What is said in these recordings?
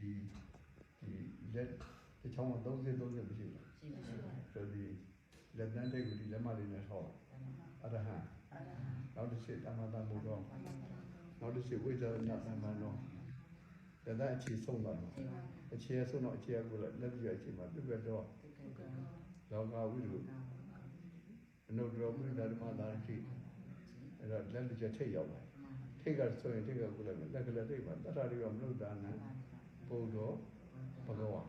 ဒီဒီလက်တစ်ချောင်းက30 30မရှိဘူးရှိပါရှိပါဆိုဒီလက်တန်းတဲ့ကိုဒီလက်မလေးနဲ့ထောက်အရဟံအာရဟံနောက်တစ်ချက်တမတမုတော်နောက်တစ်ချက်ဝိဇ္ဇာနာသမန်တော်လက်တန်းအခြေဆုံးသွားတယ်ရှိပါအခြေဆုံးတော့အခြေကိုလက်ပြအခြေမှာပြပြတော့ဒီကေကောလောကဝိရုအနုတ္တရပုရိသဓမ္မသာတိအဲ့တော့လက်ပြထိတ်ရောက်လာထိတ်ကဆိုရင်ထိတ်ကကိုလည်းလက်ကလေးထိတ်မှာတထရိယမနုဿာနံ ဘုဒ္ဓဘဂဝါ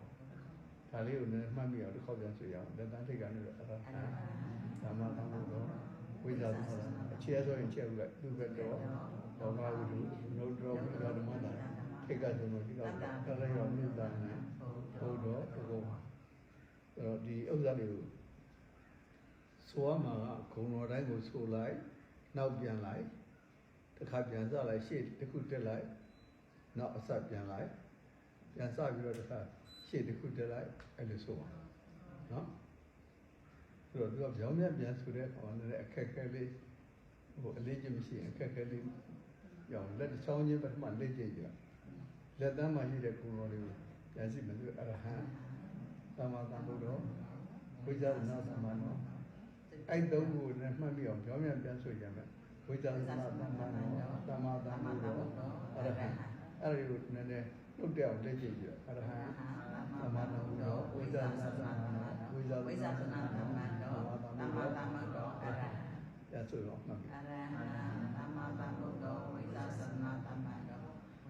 ဒါလေးကိုလည်းမှတ်မိအောင်တစ်ခေါက်ပြန်ဆိုရအောင်လက်တန်းထိတ်ကနေတော့အရဟံဓမ္မသမ္ဗုဒ္ဓဝိဇ္ဇာသမ္ဗုဒ္ဓအခြေဆိုရင်အခြေကိုလည်းသူကတော်လောကဝိရုအနုတ္တရပုရိသဓမ္မသာထိတ်ကဆိုတော့ဒီတော့တထရိယမနုဿာနံဘုဒ္ဓဘဂဝါအဲ့တော့ဒီဥစ္စာတွေကိုဆိုရမှာကဂုံတော်တိုင်းကိုဆိုလိုက်နောက်ပြန်လိုက်တစ်ခါပြန်စလိုက်ရှေ့တစ်ခုတက်လိုက်နောက်အဆက်ပြန်လိုက် ပြန်စပြီးတော့တစ်ခါရှေ့တစ်ခုတက်လိုက်အဲ့လိုဆိုပါနော်ဆိုတော့သူကပြောင်းပြန်ပြန်ဆိုတဲ့အခါမှာလည်းအခက်အခဲလေးဟိုအလေးချင်းမရှိရင်အခက်အခဲလေးရောင်လက်တစ်ချောင်းချင်းပထမလက်ကျိတ်ကြလက်တန်းမှာရှိတဲ့ဂုံတော်လေးကိုပြန်စီမယ်သူအရဟံသမ္မာသမ္ဗုဒ္ဓဝိဇ္ဇာနာသမ္မာနောအဲ့သုံးခုနဲ့မှတ်ပြီးအောင်ပြောင်းပြန်ပြန်ဆိုကြမယ်ဝိဇ္ဇာသမသမ္မာနောသမ္မာသမ္ဗုဒ္ဓအရဟံအဲ့ဒီကိုနည်းနည်း နှုတ်တဲ့အောင်လက်ကြည့်ကြအရဟံသမ္မာသမ္ဗုဒ္ဓဝိဇ္ဇာသမ္မာနောဝိဇ္ဇာဝိဇာသနာသမ္မန္တောသမ္မာသမ္မန္တောအရဟံရဆိုတော့မှတ်ပြီအရဟံသမ္မာသမ္ဗုဒ္ဓဝိဇာသနာသမ္မန္တော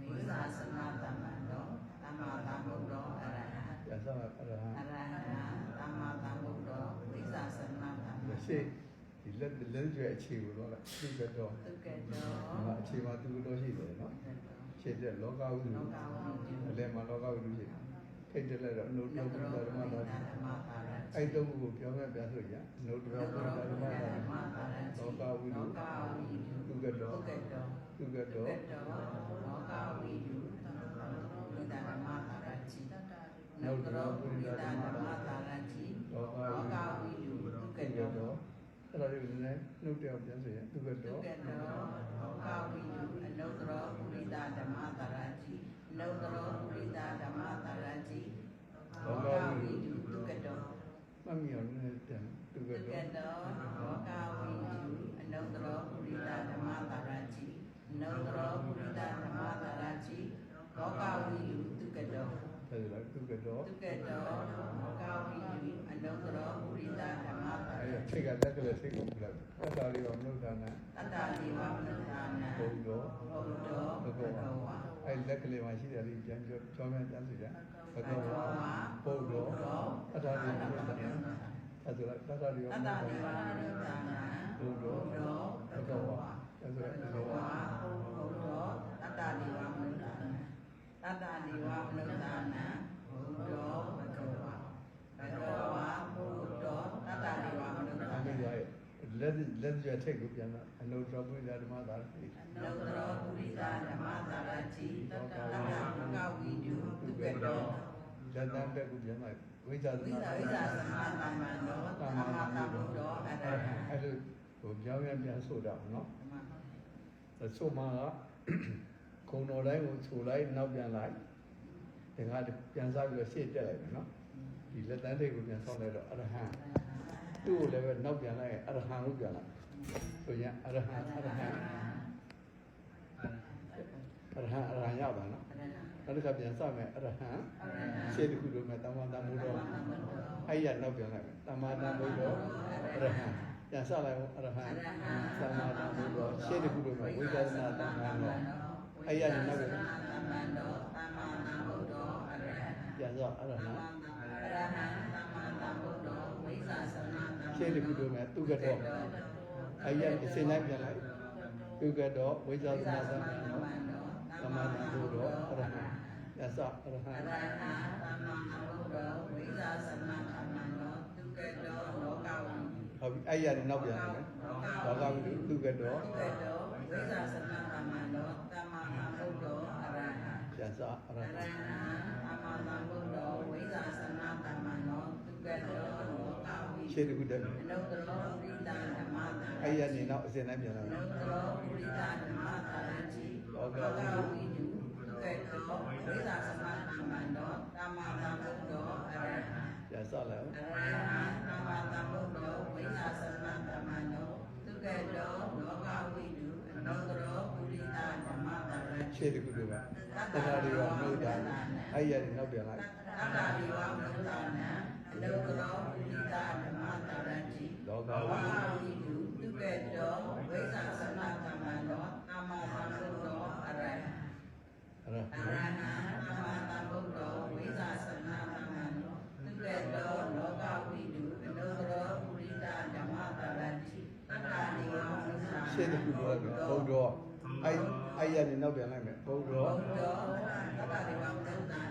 ဝိဇာသနာသမ္မန္တောသမ္မာသမ္ဗုဒ္ဓအရဟံရဆိုတော့အရဟံအရဟံသမ္မာသမ္ဗုဒ္ဓဝိဇာသနာသမ္မန္ရှေ့ဒီလက်လက်ကျွဲအခြေကိုတော့လားသူကတော့တုကေတောအခြေမှာသူတော့ရှိတယ်နော် ရှေ့တဲ့လောကဝိလောတုကဝိတုအလယ်မှာလောကဝိတုရှိတယ်ထိတ်တယ်လည်းတော့အနုတ္တလောဘုကရားဓမ္မဝိသာတာဓမ္မပါရအဲ့သုံးခုကိုပြောင်းပြန်ပြန်ဆိုရအနုတ္တဘုရားဓမ္မသာလောကဝိတုလောကဝိတုသူကတော့တုကေတောသူတုကတော့ကေတောလောကဝိတုဝိတာဓမ္မပါရจิနောကရောဝိတာဓမ္မပါရจิလောကဝိတုတုကေသူကတောတော့အဲ့ဒါလေးကိုလည်းနှုတ်ပြောင်းပြန်ဆိုရင်သူကတု တော့ ကေတောလောကဝိတုအနုတ္တရောဝိတာ ဓမ္မတရတိလောကရောဝိတာဓမ္မတရတိဘောဂဝိတုတုကတောမမြောနေတဲ့တုကတောတုကတောဘောဂဝိတုအနုတ္တရောဝိတာဓမ္မတရတိနောတရောဝိတာဓမ္မတရတိဘောဂဝိတုတုကတောဆယ်လားသူကတော့သူကတော့မောကောင်းပြီးအလုံးတော်ပူရိသဓမ္မပါအဲစိတ်ကတက်ကလေးစိတ်ကိုပြလိုက်တတ္တာလီဝမနုဿာနတတ္တာလီဝမနုဿာနဘုံတော်ဘုံတော် လက်ကလေးမှာရှိတယ်လေးပြန်ပြောပြောင်းပြန်ပြန်ဆိုရဘဂဝါဘုံတော့အထာလေးကိုနှုတ်တာနဲ့အဲ့ဒါတတလေးကိုတတ္တဒီဝမနုဿာနံဘုံတော့ဘုဒ္ဓောဘဘဂဂဝါဝါအဲ့ဒါဘဘဂဂဝါဝါဘုဒ္ဓောတတ္တဒီဝမနုဿာနံတတ္တဒီဝမနုဿာနံဘုဒ္ဓောဘဂဝါဘဂဝါဘုဒ္ဓောတတ္တဒီဝမနုဿာ အဲ့ နံ ဒီရဲ့ လက်လက်ရထိတ်ကိုပြန်လာအနုတ္တဘုရားဓမ္မသာတိနုတ္တရောပုရိသဓမ္မသာရတိတတ္တလက္ခဏာဝိတုတုကေတောလက်တန်းဘက်ကိုပြန်လာဝိဇ္ဇာသဝိနာသဝိသသမသမ္မန္တောသမ္မာသမ္ဗုဒ္ဓောအရဟံအဲ့လိုဟိုပြောင်းပြန်ပြန်ဆိုတာနော်ဆိုမှကခုံတော်တိုင်းကိုဆိုလိုက်နောက်ပြန်လိုက်ဒီကပြန်စားပြီးတော့ရှေ့တက်လိုက်မယ်နော်ဒီလက်တန်းထိတ်ကိုပြန်ဆောင်းလိုက်တော့အရဟံ သူ့ကိုလည်းပဲနောက်ပြန်လိုက်အရဟံလို့ပြန်လိုက်ဆိုရင်အရဟံအရဟံအရဟံအရဟံရောက်ပါနော်နောက်တစ်ခါပြန်စမယ်အရဟံရှေ့တစ်ခုလိုမဲ့တမ္မာတမ္မုဒ္ဓအဲ့ရနောက်ပြန်လိုက်မယ်တမ္မာတမ္မုဒ္ဓအရဟံပြန်စလိုက်အောင်အရဟံတမ္မာတမ္မုဒ္ဓရှေ့တစ်ခုလိုမဲ့ဝိဒနာတမ္မာနောအဲ့ရနောက်ပြန်သမ္မန္တောသမ္မာသမ္ဗုဒ္ဓောအရဟံပြန်စအရဟံအရဟံ နာသမ္ရှေ့တစ်ခုလိုမဲ့သူကတော့အဲ့ရအစဉ်တိုင်းပြန်လိုက်သူကတော့ဝိဇာသနာသမ္မာနောတမ္မာတမ္မုဒ္ဓအရဟံပြန်စအရဟံအရဟံသမ္မာသမ္ဗုဒ္ဓောဝိသသနာသမ္မန္တောသူကေတောလောကဝံဟုတ်ပြီအဲ့ရနောက်ပြန်လိုက်မယ်ဘာသာဝိသူကတော့တုကေတောဝိသသနာသမ္မန္တောသမ္မာသမ္ဗုဒ္ဓောအရဟံပြန်စအရအဟံရဟံသမ္မာသမ္ဗုဒ္ဓောဝိသသနာသမ္မန္တောသူကေတောလောကဝိ ရှေ့တစ်ခုတက်မယ်အနုတ္တရောပရိသဓမ္မတာအဲ့ရနေတော့အစဉ်တိုင်းပြန်လာတယ်အနုတ္တရောပရိသဓမ္မတာရတိလောကဝိနုကဲ့သောဝိသသမသမန္တောသမ္မာသမ္ဗုဒ္ဓောအရဟံပြတ်ဆောက်လိုက်အရဟံသမ္မာသမ္ဗုဒ္ဓောဝိသသမသမန္တောသူကဲ့သောလောကဝိနုအနုတ္တရောပုရိသဓမ္မတာရတိရှေ့တစ်ခုတက်မယ်တဏှာတွေရောမဟုတ်တာအဲ့ရနေနောက်ပြန်လာတဏှာတွေရောမဟုတ်တာ အလုကရောပုရိသဓမ္မတာရတိလောကဘာဝိဝဝိတုဒုက္ကတောဝိသသနာသမ္မန္တောအာမသံဃောအရဟံအဲ့ဒါအရဟံအာမသံဃောဝိသသနာသမ္မန္တောဒုက္ကတောလောကဝိတုအလုကရောပုရိသဓမ္မတာရတိတတ္တဒီဝမနုဿာနံရှေ့တစ်ခုတည်းကဘုဒ္ဓောအဲ့အဲ့ရနေနောက်ပြန်လိုက်မယ်ဘုဒ္ဓောဘုဒ္ဓသတ္တဒီဝမနုဿာ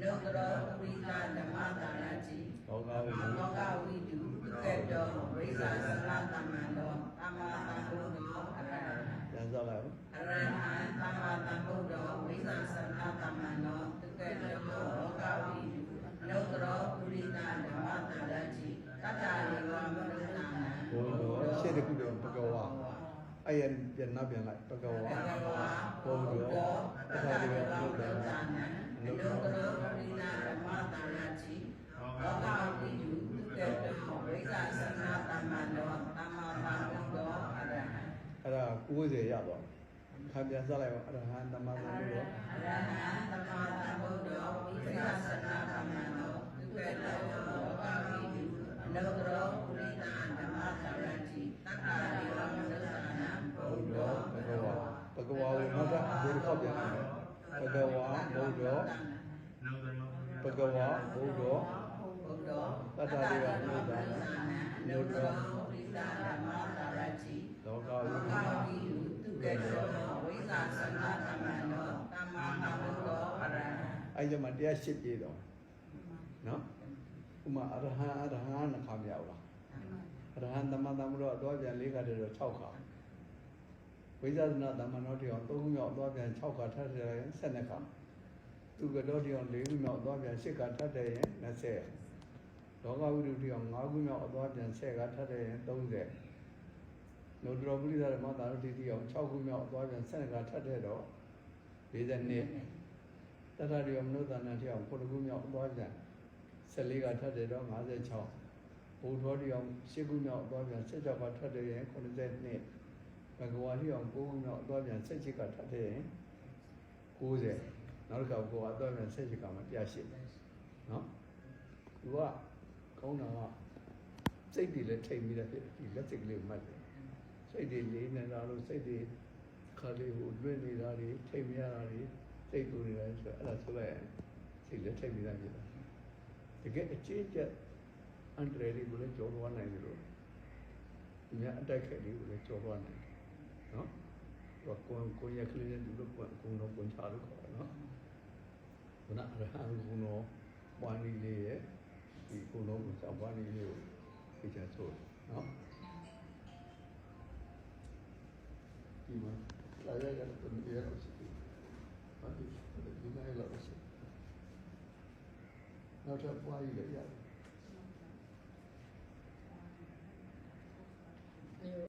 နံအလုကရောပုရိသဓမ္မတာရတိလောကဝိလောကဝိတုကဲ့တောဝိဇာသနာတမန္တောအမတံဘုဒ္ဓောအရဟံပြန်စားလိုက်အရဟံသမ္မာတံဘုဒ္ဓောဝိဇာသနာတမန္တောတုကဲ့တောလောကဝိတုလောကရောပုရိသဓမ္မတရတိတတ္တလေဝမနုဿာနံဘုဒ္ဓောရှေ့တစ်ခုတည်းပကဝအဲ့ရပြန်နောက်ပြန်လိုက်ပကဝဘဂဝါ ဘုဒ္ဓောတထာဒီဝမနုဿာန လောကရောပုရိသဓမ္မတရတိလောကဝိတုတုကဲ့တောဝိဇာသနာတမန္တောသမ္မာတံဘုဒ္ဓောအရဟံ အဲ့ဒါ90ရတော့ခံ ပြန်စားလိုက်ပါအရဟံသမ္မာသမ္ဗုဒ္ဓောအရဟံသမ္မာသမ္ဗုဒ္ဓောဝိသသနာသမ္မန္တောဒုက္ခေတောလောကဝိတုအနုတ္တရောပုရိသဓမ္မသရတိတတ္တာဒီဝမနုဿာနံဘုဒ္ဓောဘဂဝါဘဂဝါကိုနောက်ကဘုဒ္ဓခောက်ပြန်လိုက်မယ်ဘဂဝါဘုဒ္ဓောဘဂဝါဘုဒ္ဓောဘုဒ္ဓောတတ္တာဒီဝမနုဿာနအနုတ္တရောပုရိသဓမ္မသရတိလောကဝိလောကဝိတုဒုက္ခေတော ဝိသသနာသမ္မန္တောသမ္မာသမ္ဗုဒ္ဓောအရဟံအဲ့ဒီမှာတရားရှစ်ပြေတော့နော်ဥမာအရဟံအရဟံနှစ်ခါမရဘူးလားအရဟံသမ္မာသမ္ဗုဒ္ဓောအတော်ပြန်၄ခါတည်းတော့6ခါဝိဇာသနာသမ္မာနောတရား၃ခုမြောက်အတော်ပြန်6ခါထပ်တယ်ရင်12ခါသူကတော့တရား၄ခုမြောက်အတော်ပြန်10ခါထပ်တယ်ရင်20လောကဝိတုတရား၅ခုမြောက်အတော်ပြန်10ခါထပ်တယ်ရင်30 လောတရောပုရိသဓမ္မသာရတိတရား6ခုမြောက်အတော်ပြန်12ခါထပ်တယ်တော့42တထရိယမနုဿာနတရားကိုခုမြောက်အသွားပြန်14ကထပ်တယ်တော့56ဘုဒ္ဓောတရား10ခုမြောက်အသွားပြန်16ကထပ်တယ်ရင်92ဘဂဝါတရား9ခုမြောက်အသွားပြန်17ကထပ်တယ်ရင်90နောက်တစ်ခါကိုအသွားပြန်17ကမှ180နော်သူကကောင်းတာကစိတ်တွေလည်းထိတ်ပြီးတဲ့ဖြစ်ဒီလက်စိတ်ကလေးကိုမှတ်တယ် စိတ်တွေလေးနေတာလို့စိတ်တွေခါလေးကိုလွင့်နေတာတွေထိတ်မရတာတွေစိတ်ကူနေတယ်ဆိုတော့အဲ့ဒါဆိုလိုက်ရင်စိတ်လက်ထိပ်ပြီးသားဖြစ်တာတကယ်အကျဉ်းချက်အန်ဒရယ်လေးကိုလည်းကြော်သွားနိုင်တယ်လို့ဒီများအတိုက်ခဲလေးကိုလည်းကြော်သွားနိုင်တယ်နော်ဟိုကွန်ကွန်ရက်ကလေးနဲ့ဒီလိုကွန်ကွန်တော့ကွန်ချလို့ခေါ်တယ်နော်ခုနအရဟံကုနောပွားနည်းလေးရဲ့ဒီကုနောကိုစောင့်ပွားနည်းလေးကိုသိချင်ဆိုနော် မှာလာရရတဲ့နေရာကိုရှိတယ်ဟုတ်ပြီဒီနေ့လောက်ရှိနောက်ထပ်ပွားရည်လည်းရတယ်